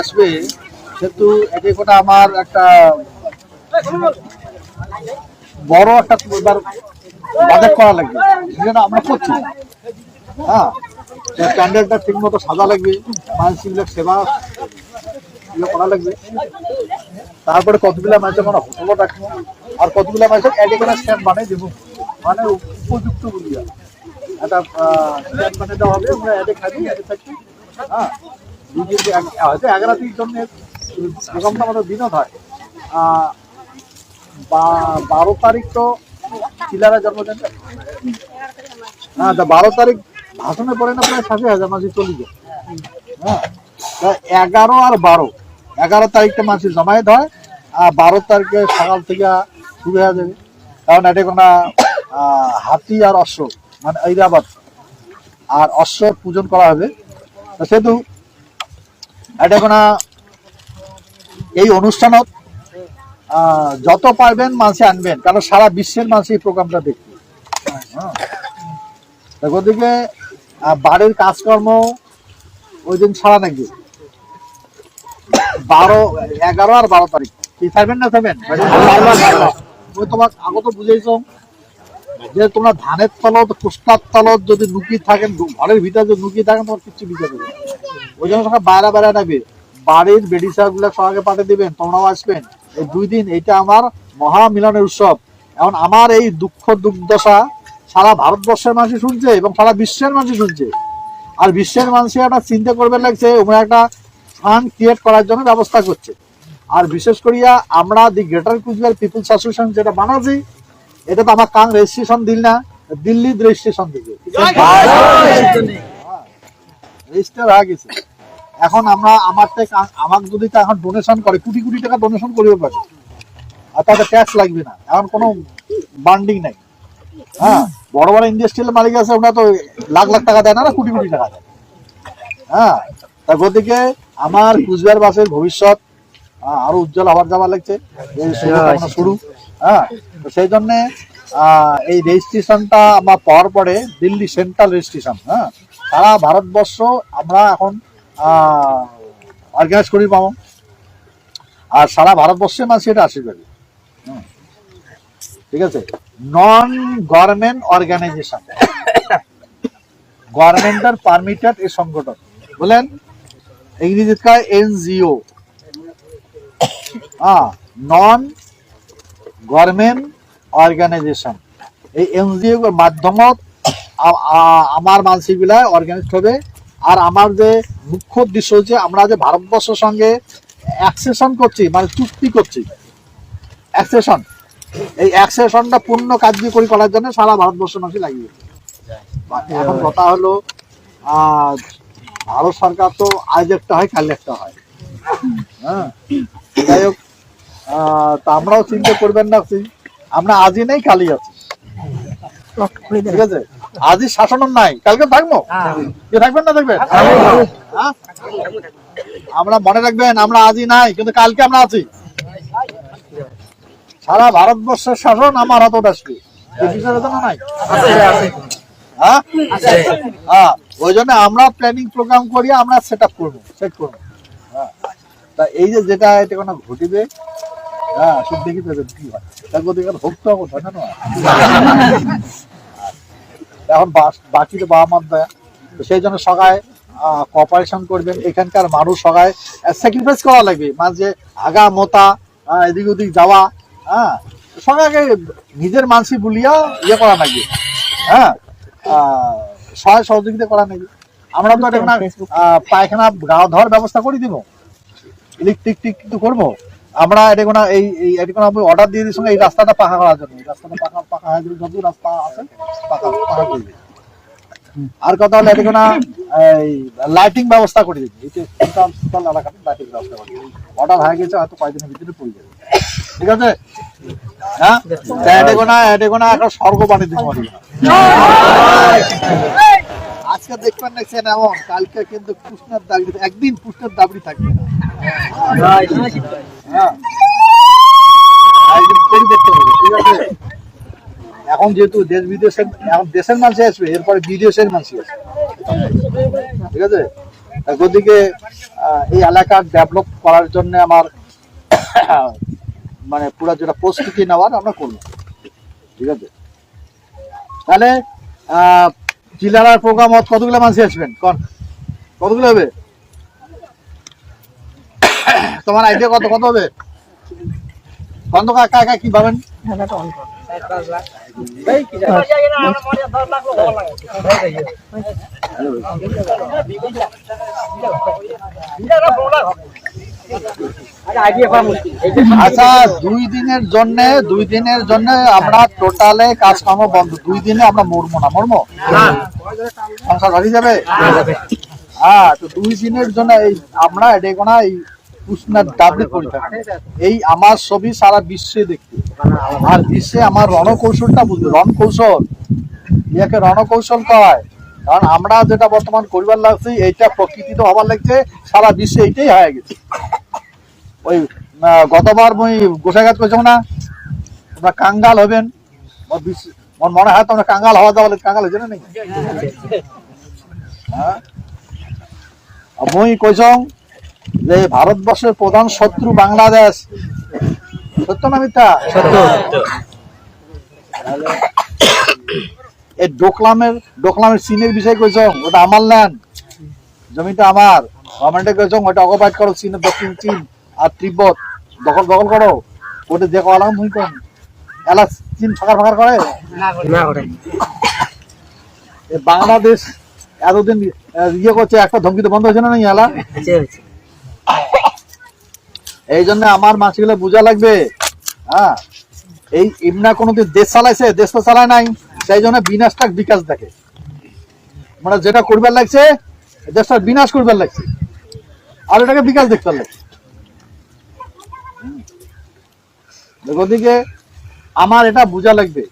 আসবে আমার একটা বড় একটা করা লাগবে আমরা করছি হ্যাঁ ঠিক মতো সাজা লাগবে সেবা করা লাগবে তারপরে কতগুলা মানুষের হোটেলও রাখব আর কতগুলা মানুষের অ্যাডে করে স্ট্যান্ড বানিয়ে দেবো। মানে উপযুক্ত বলিয়া। একটা স্ট্যান্ড দেওয়া হবে, আমরা অ্যাডে খাবি অ্যাডে থাকি হ্যাঁ? এক- হয়তো এগারো দিন জন্য প্রোগ্রামটা আমাদের বিনোদ হয়। বারো তারিখ তো চিলারা জন্মদিন। হ্যাঁ তা বারো তারিখ ভাষণে পড়ে না, প্রায় ষাট হাজার মাসি চলে যায়। হ্যাঁ? তা এগারো আর বারো। এগারো তারিখটা মাসে জমায়েত হয়, আর বারো তারিখে সকাল থেকে শুরু হয়ে যাবে। কারণ এটা কোনো হাতি আর অশ্ব মানে ঐরাবাদ আর অশ্ব পূজন করা হবে। সেহেতু এটা কোনো এই অনুষ্ঠানত যত পারবেন মাসে আনবেন কারণ সারা বিশ্বের মানুষ এই প্রোগ্রামটা দেখবে হ্যাঁ। গতিকে বাড়ির কাজকর্ম ওই দিন ছাড়া নাকি? বারো এগারো আর বারো তারিখ। কি থাকবেন না থাকবেন ওই তোমার আগত বুঝাইছো। যে তোমরা ধানের তলত কুষ্টার তলত যদি নুকি থাকেন ঘরের ভিতরে যদি নুকি থাকেন, তোমার কিচ্ছু বিচার দেবে ওই জন্য সবাই বাইরে বাইরে নেবে। বাড়ির বেডিসা গুলা সবাইকে পাঠিয়ে দিবেন, তোমরাও আসবেন। এই দুই দিন এটা আমার মহা মিলনের উৎসব। এখন আমার এই দুঃখ দুর্দশা সারা ভারতবর্ষের মানুষ শুনছে এবং সারা বিশ্বের মানুষ শুনছে। আর বিশ্বের মানুষ একটা চিন্তা করবে লাগছে ওরা একটা ফান্ড ক্রিয়েট করার জন্য ব্যবস্থা করছে। আর বিশেষ করিয়া আমরা the greater Cooch Behar people's association যেটা বানাচ্ছি এটা তো আমার কাং রেজিস্ট্রেশন দিল না দিল্লি রেজিস্ট্রেশন দিবে রেজিস্টার হয়ে। গেছে। এখন আমরা আমার আমাকে যদি তা এখন ডোনেশন করে কোটি কোটি টাকা ডোনেশন করিতে পারে আর তাতে ট্যাক্স লাগবে না। এখন কোনো বান্ডিং নাই। হ্যাঁ বড় বড় ইন্ডাস্ট্রিয়াল মালিক আছে ওরা তো লাখ লাখ টাকা দেয় না না কোটি কোটি টাকা দেয়। হ্যাঁ তা গতিকে আমার কুচবিহার বাসের ভবিষ্যৎ আহ, আরও উজ্জ্বল হবার যাওয়া লাগছে। শুরু। হ্যাঁ তো সেই জন্য এই রেজিস্ট্রেশনটা আমার পাওয়ার পরে দিল্লি সেন্ট্রাল রেজিস্ট্রেশন হ্যাঁ? সারা ভারতবর্ষ আমরা এখন অর্গানাইজ করি পাবো। আর সারা ভারতবর্ষে মানুষ এটা আশীর্বাদ। ঠিক আছে? নন গভর্নমেন্ট অর্গানাইজেশন গভর্নমেন্টের পারমিটেড এই সংগঠন। বলেন, ইংরেজিত এনজিও। নন গভর্নমেন্ট অর্গানাইজেশন এই এনজিও এর মাধ্যমত আমার মানসিকগুলা অর্গানাইজ হবে। আর আমার যে মুখ্য উদ্দেশ্য হচ্ছে আমরা যে ভারতবর্ষের সঙ্গে অ্যাক্সেশন করছি মানে চুক্তি করছি। অ্যাক্সেশন এই অ্যাক্সেশনটা পূর্ণ কার্যকরী করার জন্য সারা ভারতবর্ষের মানুষ লাগিয়ে এখন কথা হলো ভারত সরকার তো আজ একটা হয় কাল একটা হয়। হ্যাঁ। যাই হোক তা আমরাও চিন্তা করবেন না আমরা আজই নেই কালই আছি। ঠিক আছে? আজই শাসন নাই কালকে থাকব? কে থাকবেন না থাকবেন হ্যাঁ? আমরা মনে রাখবেন আমরা আজই নাই কিন্তু কালকে আমরা আছি। সারা ভারতবর্ষের শাসন আমার হাতত আসবে নাই? হ্যাঁ? হ্যাঁ ওই জন্য আমরা প্ল্যানিং প্রোগ্রাম করি আমরা সেট আপ করব সেট করব। হ্যাঁ। তা এই যে যেটা এটা কোনো ঘটিবে? হ্যাঁ সব দেখি তো কি হয় তার মধ্যে এখানে ভক্ত হব তাই না? এখন বাকি তো বাবা মার দেয়। সেই জন্য সবাই কোঅপারেশন করবেন। এখানকার মানুষ সবাই স্যাক্রিফাইস করা লাগবে। মাঝে আগা মোতা এদিক ওদিক যাওয়া হ্যাঁ? সবাইকে নিজের মানসি বলিয়া ইয়ে করা লাগবে। হ্যাঁ? সহায় সহযোগিতা করা নাকি আমরা তো এটা না, পায়খানা গাও ধর ব্যবস্থা করে দিব। ইলেকট্রিক টিক কিন্তু করব। আমরা এটা কোনো এই এই এটা কোনো আমি অর্ডার দিয়ে দিয়েছি এই রাস্তাটা পাকা করার জন্য। এই রাস্তাটা পাকা পাকা হয়ে যাবে যত রাস্তা আছে পাকা পাকা করে দিবে আর কথা হলো এটা কোনো এই লাইটিং ব্যবস্থা করে দিবি এই যে টোটাল টোটাল এলাকাতে লাইটিং ব্যবস্থা করে দিবি অর্ডার হয়ে গেছে হয়তো কয়েকদিনের ভিতরে পড়ে যাবে। ঠিক আছে? হ্যাঁ? এটা কোনো এটা কোনো একটা স্বর্গ বানিয়ে দিতে পারি আজকে দেখবেন দেখছেন এমন কালকে কিন্তু কৃষ্ণের দাবি একদিন কৃষ্ণের দাবি থাকবে না। হ্যাঁ। এখন যেহেতু দেশ বিদেশের এখন দেশের মানুষ আসবে এরপরে বিদেশের মানুষ আসবে। ঠিক আছে? গতিকে এই এলাকা ডেভেলপ করার জন্য আমার মানে পুরো যেটা প্রস্তুতি নেওয়ার আমরা করব। ঠিক আছে? তাহলে আহ, চিলারার প্রোগ্রাম কতগুলো মানুষ আসবেন? কন। কতগুলো হবে? তোমার আইডিয়া কত কত হবে? কত কাকা কাকা কি পাবেন? আচ্ছা দুই দিনের জন্য, দুই দিনের জন্য আমরা টোটালে কাজকর্ম বন্ধ। দুই দিনে আমরা মরবো না, মরবো? সংসার ভাবি যাবে? হ্যাঁ তো দুই দিনের জন্য এই আমরা এটা কোনো এই উষ্ণার ডাবলি পরীক্ষা এই আমার ছবি সারা বিশ্বে দেখতে আর বিশ্বে আমার রণকৌশলটা বুঝবে। রণকৌশল, ইয়াকে রণকৌশল কয়। কারণ আমরা যেটা বর্তমান করিবার লাগছি, এইটা প্রকৃতিতে হবার লাগছে, সারা বিশ্বে এইটাই হয়ে গেছে। ওই গতবার মই গোসাইঘাট করেছ না তোমরা কাঙ্গাল হবেন মনে হয় তোমরা কাঙ্গাল হওয়া যাওয়া কাঙ্গাল হয়েছে না নাকি হ্যাঁ? মই কইছং যে ভারতবর্ষের প্রধান শত্রু বাংলাদেশ। সত্য না মিথ্যা? তাহলে এই ডোকলামের ডোকলামের সিনের বিষয়ে কইছং ওটা আমার ল্যান্ড জমিটা আমার। গভর্নমেন্টে কইছং ওটা অকুপাইড করো চীনের দক্ষিণ চীন। আর তিব্বত দখল দখল করো। ওটা দেখো আলাম মুই কম এলা চীন ফাঁকার ফাঁকার করে? বাংলাদেশ এতদিন ইয়ে করছে একটা ধমকিতে বন্ধ হয়েছে না নাই এলা? এই জন্য আমার মাছগুলো বোঝা লাগবে। হ্যাঁ এই ইমনা কোনোদিন দেশ চালাইছে দেশ তো চালায় নাই। সেই জন্য বিনাশটা বিকাশ দেখে। মানে যেটা করবার লাগছে দেশটা বিনাশ করবার লাগছে। আর এটাকে বিকাশ দেখতে লাগছে। ওদিকে আমার এটা বোঝা লাগবে।